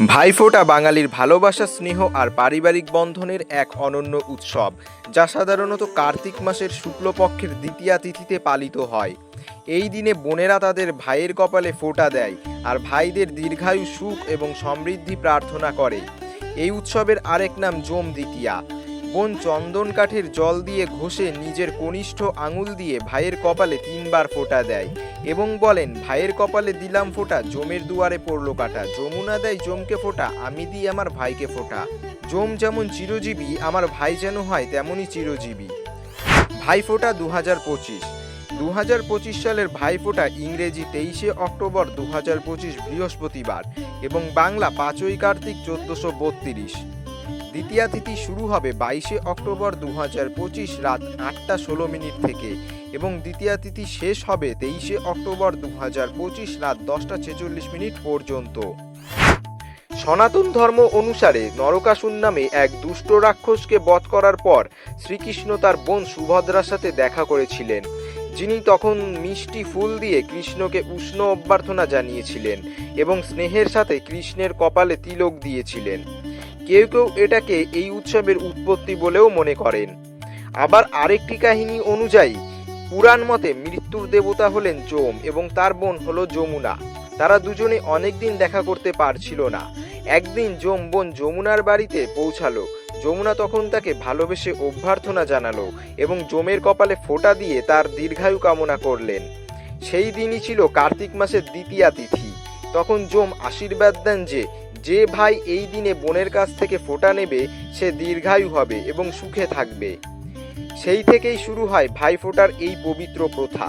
ভাইফোঁটা বাঙালির ভালোবাসা, স্নেহ আর পারিবারিক বন্ধনের এক অনন্য উৎসব, যা সাধারণত কার্তিক মাসের শুক্লপক্ষের দ্বিতীয়া তিথিতে পালিত হয়। এই দিনে বোনেরা তাদের ভাইয়ের কপালে ফোঁটা দেয় আর ভাইদের দীর্ঘায়ু সুখ এবং সমৃদ্ধি প্রার্থনা করে। এই উৎসবের আরেক নাম জোম দ্বিতীয়া বোন চন্দন কাঠের জল দিয়ে ঘষে নিজের কনিষ্ঠ আঙুল দিয়ে ভাইয়ের কপালে তিনবার ফোঁটা দেয়। এবং বলেন, ভাইয়ের কপালে দিলাম ফোঁটা, জমের দুয়ারে পড়ল কাটা। যমুনা দেয় জমকে ফোঁটা, আমি দিই আমার ভাইকে ফোঁটা। জম যেমন চিরজীবী, আমার ভাই যেন হয় তেমনই চিরজীবী। ভাইফোঁটা দু হাজার পঁচিশ। দু হাজার পঁচিশ সালের ভাইফোঁটা ইংরেজি তেইশে অক্টোবর দু হাজার পঁচিশ বৃহস্পতিবার এবং বাংলা পাঁচই কার্তিক চোদ্দোশো বত্রিশ। দ্বিতীয়া তিথি শুরু হবে বাইশে অক্টোবর দু হাজার পঁচিশ রাত আটটা ষোলো মিনিট থেকে এবং দ্বিতীয়া তিথি শেষ হবে তেইশে অক্টোবর দু হাজার পঁচিশ রাত দশটা ছেচল্লিশ মিনিট পর্যন্ত। সনাতন ধর্ম অনুসারে নরকাসুর নামে এক দুষ্ট রাক্ষসকে বধ করার পর শ্রীকৃষ্ণ তার বোন সুভদ্রার সাথে দেখা করেছিলেন। যিনি তখন মিষ্টি ফুল দিয়ে কৃষ্ণকে উষ্ণ অভ্যর্থনা জানিয়েছিলেন এবং স্নেহের সাথে কৃষ্ণের কপালে তিলক দিয়েছিলেন। কেউ কেউ এটাকে এই উৎসবের উৎপত্তি বলেও মনে করেন। আবার আরেকটি কাহিনী অনুযায়ী, পুরাণ মতে মৃত্যুর দেবতা হলেন যম এবং তার বোন হলো যমুনা। তারা দুজনে অনেকদিন দেখা করতে পারছিল না। একদিন যম বোন যমুনার বাড়িতে পৌঁছালো। যমুনা তখন তাকে ভালোবেসে অভ্যর্থনা জানালো এবং যমের কপালে ফোঁটা দিয়ে তার দীর্ঘায়ু কামনা করলেন। সেই দিনই ছিল কার্তিক মাসের দ্বিতীয়া তিথি। তখন যম আশীর্বাদ দেন যে যে ভাই এই দিনে বোনের কাছ থেকে ফোঁটা নেবে, সে দীর্ঘায়ু হবে এবং সুখে থাকবে। সেই থেকেই শুরু হয় ভাইফোঁটার এই পবিত্র প্রথা।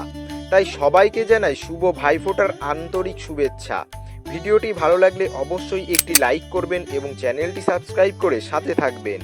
তাই সবাইকে জানাই শুভ ভাইফোঁটার আন্তরিক শুভেচ্ছা। ভিডিওটি ভালো লাগলে অবশ্যই একটি লাইক করবেন এবং চ্যানেলটি সাবস্ক্রাইব করে সাথে থাকবেন।